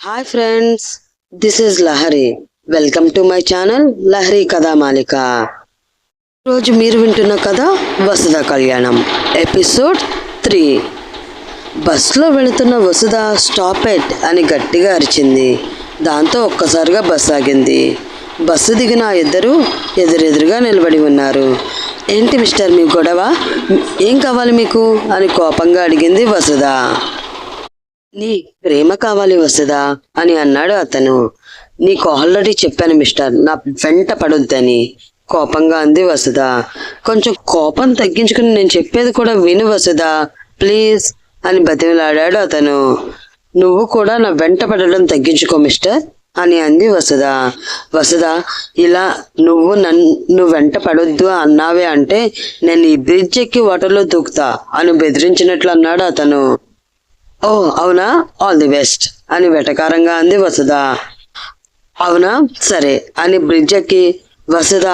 Hi friends this is Lahari welcome to my channel Lahari Kathamalika రోజు మీరు వింటున్న కథ వసుధ కళ్యాణం ఎపిసోడ్ త్రీ బస్సులో వెళుతున్న వసుధ స్టాప్ ఎట్ అని గట్టిగా అరిచింది. దాంతో ఒక్కసారిగా బస్సు ఆగింది. బస్సు దిగిన ఇద్దరు ఎదురెదురుగా నిలబడి ఉన్నారు. ఏంటి మిస్టర్ మీ గొడవ? ఏం కావాలి మీకు? అని కోపంగా అడిగింది వసుధ. నీ ప్రేమ కావాలి వసుదా అని అన్నాడు అతను. నీకు ఆల్రెడీ చెప్పాను మిస్టర్ నా వెంట పడొద్దని. కోపంగా అంది వసుదా కొంచెం కోపం తగ్గించుకుని నేను చెప్పేది కూడా విను వసుదా ప్లీజ్ అని బతిమలాడాడు అతను. నువ్వు కూడా నా వెంట పడడం తగ్గించుకో మిస్టర్ అని అంది వసుధ. వసుధ ఇలా నువ్వు నన్ను వెంట పడొద్దు అన్నావే అంటే నేను ఈ బ్రిడ్జ్ ఎక్కి వాటర్లో దూకుతా అని బెదిరించినట్లు అన్నాడు అతను. ఓ అవునా? ఆల్ ది బెస్ట్ అని వెటకారంగా అంది వసుధ. అవునా? సరే. అని బ్రిడ్జ్ ఎక్కి వసుధ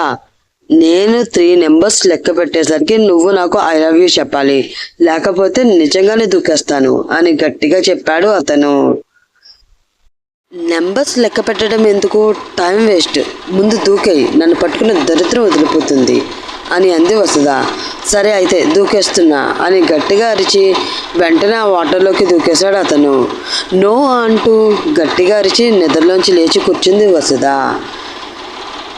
నేను త్రీ నెంబర్స్ లెక్క పెట్టేసరికి నువ్వు నాకు ఐ లవ్ యూ చెప్పాలి. లేకపోతే నిజంగానే దూకేస్తాను అని గట్టిగా చెప్పాడు అతను. నెంబర్స్ లెక్క పెట్టడం ఎందుకు? టైం వేస్ట్ ముందు దూకేయి. నన్ను పట్టుకున్న దరిద్రం వదిలిపోతుంది. అని అంది వసుధ. సరే అయితే దూకేస్తున్నా అని గట్టిగా అరిచి వెంటనే ఆ వాటర్లోకి దూకేశాడు అతను. నో అంటూ గట్టిగా అరిచి నిద్రలోంచి లేచి కూర్చుంది వసుధ.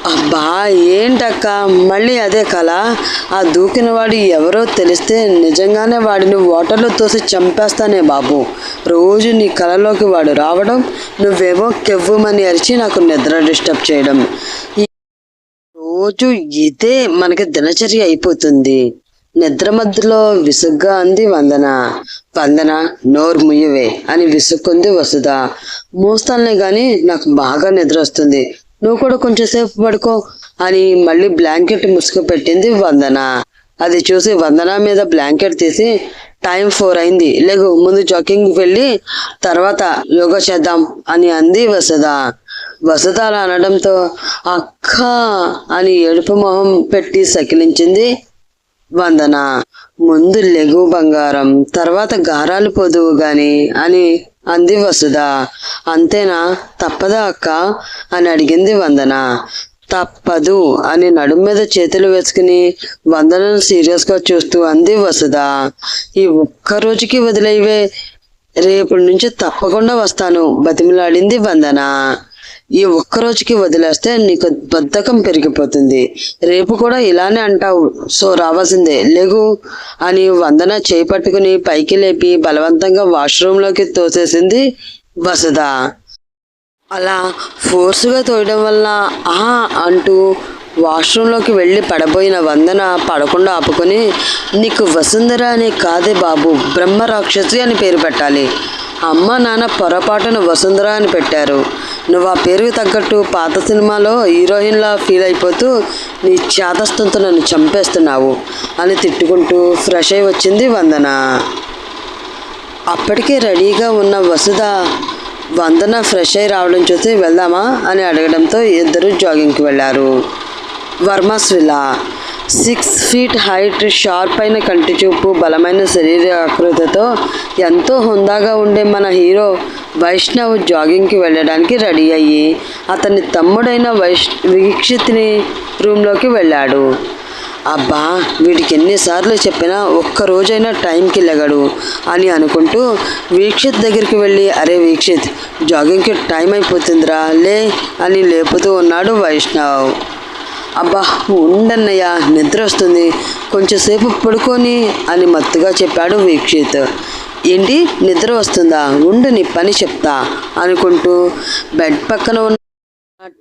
అబ్బా ఏంటక్క? మళ్ళీ అదే కళ ఆ దూకిన వాడు ఎవరో తెలిస్తే నిజంగానే వాడిని వాటర్లో తోసి చంపేస్తానే బాబు. రోజు నీ కళలోకి వాడు రావడం నువ్వేమో కెవ్వుమని అరిచి నాకు నిద్ర డిస్టర్బ్ చేయడం. రోజు ఇదే మనకి దినచర్య అయిపోతుంది. నిద్ర మధ్యలో విసుగ్గా అంది వందన. వందన నోరు ముయ్యవే అని విసుక్కుంది వసుధ. మోస్తానులే గాని నాకు బాగా నిద్ర వస్తుంది. నువ్వు కూడా కొంచెం సేపు పడుకో అని మళ్ళీ బ్లాంకెట్ ముసుగు పెట్టింది వందన. అది చూసి వందన మీద బ్లాంకెట్ తీసి టైం ఫోర్ అయింది. లేకు ముందు జాకింగ్ వెళ్ళి తర్వాత యోగా చేద్దాం అని అంది వసుధ. వసుధ అనడంతో అక్క అని ఏడుపు మొహం పెట్టి సకిలించింది వందన. ముందు లెగు బంగారం తర్వాత గారాలు పొదువు గాని అని అంది వసుధ. అంతేనా? తప్పదా అక్క? అని అడిగింది వందన. తప్పదు అని నడుం మీద చేతులు వేసుకుని వందనను సీరియస్గా చూస్తూ అంది వసుధ. ఈ ఒక్క రోజుకి వదిలేవే. రేపటి నుంచి తప్పకుండా వస్తాను బతిమిలాడింది వందన. ఈ ఒక్క రోజుకి వదిలేస్తే నీకు బద్ధకం పెరిగిపోతుంది. రేపు కూడా ఇలానే అంటావు. సో రావాల్సిందే. లేగు. అని వందన చేపట్టుకుని పైకి లేపి బలవంతంగా వాష్రూమ్లోకి తోసేసింది వసుధ. అలా ఫోర్సుగా తోయడం వల్ల ఆ అంటూ వాష్రూంలోకి వెళ్ళి పడబోయిన వందన పడకుండా ఆపుకొని నీకు వసుంధర అనే కాదే బాబు బ్రహ్మ రాక్షసి అని పేరు పెట్టాలి. అమ్మ నాన్న పొరపాటున వసుంధర అని పెట్టారు. నువ్వు ఆ పేరుకి తగ్గట్టు పాత సినిమాలో హీరోయిన్లా ఫీల్ అయిపోతూ నీ చేతస్థంతో నన్ను చంపేస్తున్నావు అని తిట్టుకుంటూ ఫ్రెష్ అయి వచ్చింది వందన. అప్పటికే రెడీగా ఉన్న వసుధ వందన ఫ్రెష్ అయి రావడం చూసి వెళ్దామా అని అడగడంతో ఇద్దరు జాగింగ్కి వెళ్ళారు. వర్మస్ విలా సిక్స్ ఫీట్ హైట్ షార్ప్ అయిన కంటి చూపు బలమైన శరీర ఆకృతితో ఎంతో హుందాగా ఉండే మన హీరో వైష్ణవ్ జాగింగ్కి వెళ్ళడానికి రెడీ అయ్యి అతని తమ్ముడైన వైష్ వీక్షిత్ని రూమ్లోకి వెళ్ళాడు. అబ్బా వీడికి ఎన్నిసార్లు చెప్పినా ఒక్క రోజైనా టైంకి లెగడు అని అనుకుంటూ వీక్షిత్ దగ్గరికి వెళ్ళి అరే వీక్షిత్ జాగింగ్కి టైం అయిపోతుందిరా లే అని లేపుతూ ఉన్నాడు వైష్ణవ్. అబ్బా ఉండన్నయ్య నిద్ర వస్తుంది కొంచెంసేపు పడుకొని అని మత్తుగా చెప్పాడు వీక్షిత్. ఏంటి నిద్ర వస్తుందా? ఉండు నీ పని చెప్తా అనుకుంటూ బెడ్ పక్కన ఉన్న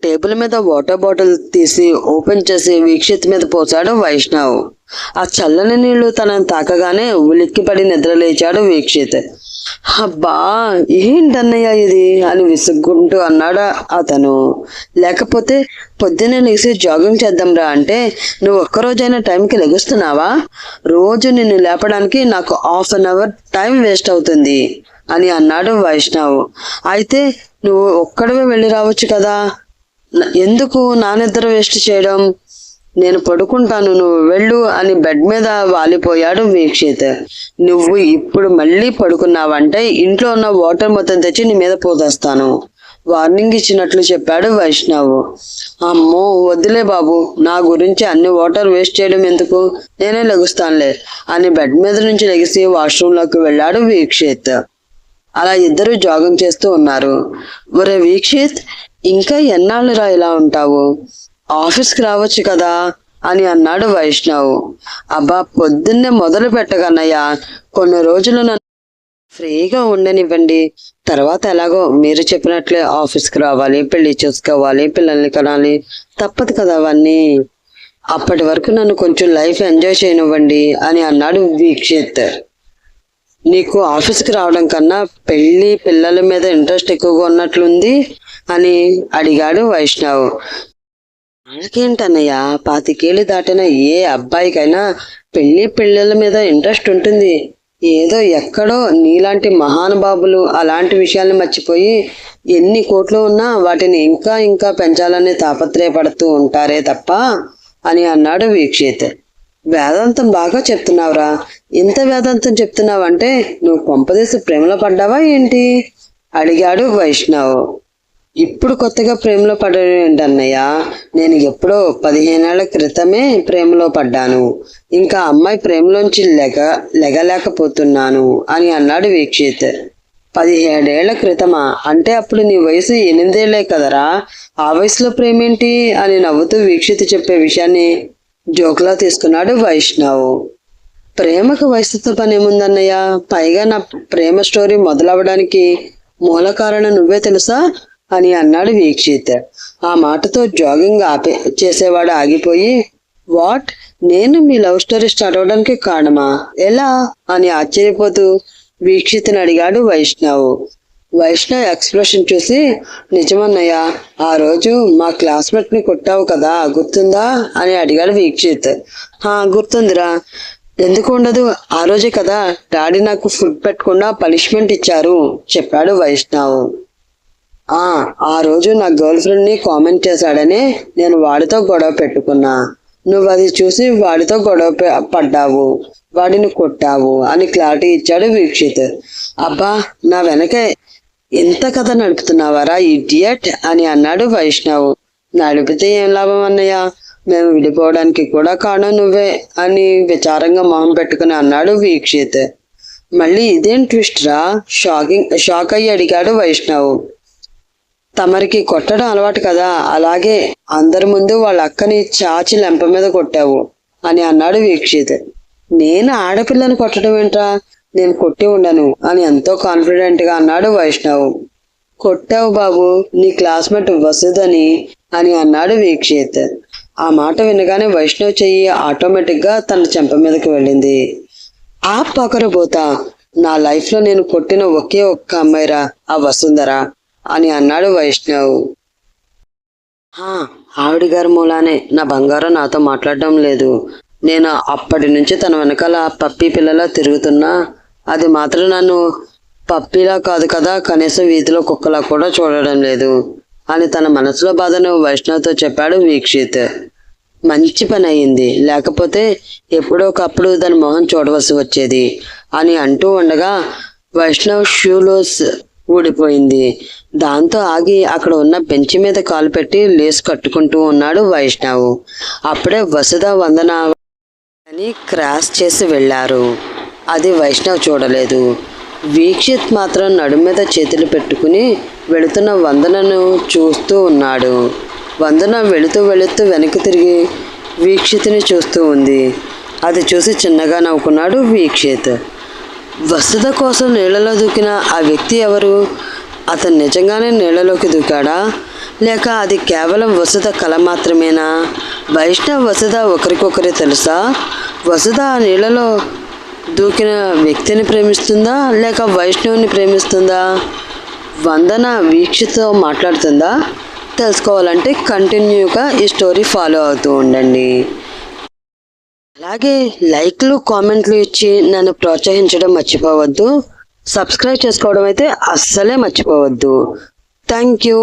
టేబుల్ మీద వాటర్ బాటిల్ తీసి ఓపెన్ చేసి వీక్షిత్ మీద పోసాడు వైష్ణవ్. ఆ చల్లని నీళ్ళు తనని తాకగానే ఉలిక్కిపడి నిద్ర లేచాడు వీక్షిత్. అబ్బా ఏంటన్నయ్య ఇది అని విసుగ్గుంటూ అన్నాడు అతను. లేకపోతే పొద్దున్నే లేచి జాగింగ్ చేద్దాంరా అంటే నువ్వు ఒక్కరోజైనా టైంకి లెగుస్తున్నావా? రోజు నిన్ను లేపడానికి నాకు half an hour time waste అవుతుంది అని అన్నాడు వైష్ణవ్. అయితే నువ్వు ఒక్కడవే వెళ్ళి రావచ్చు కదా? ఎందుకు నా వేస్ట్ చేయడం? నేను పడుకుంటాను నువ్వు వెళ్ళు అని బెడ్ మీద వాలిపోయాడు వీక్షిత్. నువ్వు ఇప్పుడు మళ్ళీ పడుకున్నావంటే ఇంట్లో ఉన్న వాటర్ మొత్తం తెచ్చి నీ మీద పోదేస్తాను వార్నింగ్ ఇచ్చినట్లు చెప్పాడు వైష్ణవ్. అమ్మో వద్దులే బాబు నా గురించి అన్ని వాటర్ వేస్ట్ చేయడం ఎందుకు? నేనే లెగుస్తానులే అని బెడ్ మీద నుంచి లెగిసి వాష్రూమ్లోకి వెళ్ళాడు వీక్షిత్. అలా ఇద్దరు జాగింగ్ చేస్తూ ఉన్నారు. ఒరే వీక్షిత్ ఇంకా ఎన్నాళ్ళు రా ఇలా ఉంటావు? ఆఫీస్కి రావచ్చు కదా అని అన్నాడు వైష్ణవ్. అబ్బా పొద్దున్నే మొదలు పెట్టగన్నయ్యా కొన్ని రోజులు నన్ను ఫ్రీగా ఉండనివ్వండి. తర్వాత ఎలాగో మీరు చెప్పినట్లే ఆఫీస్కి రావాలి పెళ్ళి చేసుకోవాలి పిల్లల్ని కనాలి. తప్పదు కదా అవన్నీ. అప్పటి వరకు నన్ను కొంచెం లైఫ్ ఎంజాయ్ చేయనివ్వండి అని అన్నాడు వీక్షిత్. నీకు ఆఫీస్కి రావడం కన్నా పెళ్ళి పిల్లల మీద ఇంట్రెస్ట్ ఎక్కువగా ఉన్నట్లుంది అని అడిగాడు వైష్ణవ్. మనకేంటన్నయ్య పాతికేళ్ళు దాటిన ఏ అబ్బాయికైనా పెళ్ళి పిల్లల మీద ఇంట్రెస్ట్ ఉంటుంది. ఏదో ఎక్కడో నీలాంటి మహానుభావులు అలాంటి విషయాల్ని మర్చిపోయి ఎన్ని కోట్లు ఉన్నా వాటిని ఇంకా ఇంకా పెంచాలని తాపత్రయపడుతూ ఉంటారే తప్ప అని అన్నాడు వీక్షిత్. వేదాంతం బాగా చెప్తున్నావురా. ఇంత వేదాంతం చెప్తున్నావంటే నువ్వు కొంపదీసి ప్రేమలో పడ్డావా ఏంటి? అడిగాడు వైష్ణవ్. ఇప్పుడు కొత్తగా ప్రేమలో పడడం ఏంటన్నయ్య? నేను ఎప్పుడో పదిహేనేళ్ళ క్రితమే ప్రేమలో పడ్డాను. ఇంకా అమ్మాయి ప్రేమలోంచి లెగ లెగలేకపోతున్నాను అని అన్నాడు వీక్షిత్. పదిహేడేళ్ళ క్రితమా? అంటే అప్పుడు నీ వయసు ఎనిమిదేళ్ళే కదరా? ఆ వయసులో ప్రేమేంటి అని నవ్వుతూ వీక్షిత్ చెప్పే విషయాన్ని జోక్లా తీసుకున్నాడు వైష్ణవ్. ప్రేమకు వయసుతో పనేముందన్నయ్య పైగా నా ప్రేమ స్టోరీ మొదలవడానికి మూల కారణం నువ్వే తెలుసా? అని అన్నాడు వీక్షిత్. ఆ మాటతో జాగింగ్ ఆపే చేసేవాడు ఆగిపోయి వాట్? నేను మీ లవ్ స్టోరీ స్టార్ట్ అవడానికి కారణమా? ఎలా? అని ఆశ్చర్యపోతూ వీక్షిత్ని అడిగాడు వైష్ణవ్. వైష్ణవ్ ఎక్స్ప్రెషన్ చూసి నిజమన్నయ్య ఆ రోజు మా క్లాస్మేట్ని కొట్టావు కదా గుర్తుందా? అని అడిగాడు వీక్షిత్. "హా, గుర్తుందిరా. ఎందుకు ఉండదు? ఆ రోజే కదా డాడీ నాకు ఫుడ్ పెట్టకుండా పనిష్మెంట్ ఇచ్చారు చెప్పాడు వైష్ణవ్. ఆ రోజు నా గర్ల్ ఫ్రెండ్ని కామెంట్ చేశాడని నేను వాడితో గొడవ పెట్టుకున్నా. నువ్వు అది చూసి వాడితో గొడవ పడ్డావు వాడిని కొట్టావు అని క్లారిటీ ఇచ్చాడు వీక్షిత్. అబ్బా నా వెనక ఎంత కథ నడుపుతున్నావారా ఇడియట్ అని అన్నాడు వైష్ణవ్. నడిపితే ఏం లాభం అన్నయ్య? మేము విడిపోవడానికి కూడా కారణం నువ్వే అని విచారంగా మొహం పెట్టుకుని అన్నాడు వీక్షిత్. మళ్ళీ ఇదేం ట్విస్ట్ రా షాకింగ్ షాక్ అయ్యి అడిగాడు వైష్ణవ్. తమరికి కొట్టడం అలవాటు కదా అలాగే అందరి ముందు వాళ్ళ అక్కని చాచి లెంప మీద కొట్టావు అని అన్నాడు వీక్షిత్. నేను ఆడపిల్లని కొట్టడం ఏంట్రా? నేను కొట్టి ఉండను అని ఎంతో కాన్ఫిడెంట్గా అన్నాడు వైష్ణవ్. కొట్టావు బాబు నీ క్లాస్మేట్ వసుదని అని అన్నాడు వీక్షిత్. ఆ మాట వినగానే వైష్ణవ్ చెయ్యి ఆటోమేటిక్గా తన చెంప మీదకి వెళ్ళింది. ఆ పకరబోతా నా లైఫ్లో నేను కొట్టిన ఒకే ఒక్క అమ్మాయిరా ఆ వసుంధరా. అని అన్నాడు వైష్ణవ్. ఆవిడ గారి మూలానే నా బంగారం నాతో మాట్లాడడం లేదు. నేను అప్పటి నుంచి తన వెనకాల పప్పి పిల్లలా తిరుగుతున్నా. అది మాత్రం నన్ను పప్పిలా కాదు కదా కనీసం వీధిలో కుక్కలా కూడా చూడడం లేదు అని తన మనసులో బాధను వైష్ణవ్తో చెప్పాడు వీక్షిత్. మంచి పని అయింది. లేకపోతే ఎప్పుడో ఒకప్పుడు దాని మొహం చూడవలసి వచ్చేది అని అంటూ ఉండగా వైష్ణవ్ షూలోస్ ఊడిపోయింది. దాంతో ఆగి అక్కడ ఉన్న బెంచ్ మీద కాలు పెట్టి లేసు కట్టుకుంటూ ఉన్నాడు వైష్ణవ్. అప్పుడే వసుధ వందన అని క్రాస్ చేసి వెళ్ళారు. అది వైష్ణవ్ చూడలేదు. వీక్షిత్ మాత్రం నడు మీద చేతులు పెట్టుకుని వెళుతున్న వందనను చూస్తూ ఉన్నాడు. వందన వెళుతూ వెళుతూ వెనక్కి తిరిగి వీక్షిత్ని చూస్తూ ఉంది. అది చూసి చిన్నగా నవ్వుకున్నాడు వీక్షిత్. వసుధ కోసం నీళ్ళలో దూకిన ఆ వ్యక్తి ఎవరు? అతను నిజంగానే నీళ్ళలోకి దూకాడా? లేక అది కేవలం వసుధ కళ మాత్రమేనా? వైష్ణవ్ వసుధ ఒకరికొకరి తెలుసా? వసుధ ఆ నీళ్ళలో దూకిన వ్యక్తిని ప్రేమిస్తుందా? లేక వైష్ణవుని ప్రేమిస్తుందా? వందన వీక్షతో మాట్లాడుతుందా? తెలుసుకోవాలంటే కంటిన్యూగా ఈ స్టోరీ ఫాలో అవుతూ ఉండండి. అలాగే లైక్లు కామెంట్లు ఇచ్చి నన్ను ప్రోత్సహించడం మర్చిపోవద్దు. సబ్స్క్రైబ్ చేసుకోవడం అయితే అస్సలే మర్చిపోవద్దు. Thank you.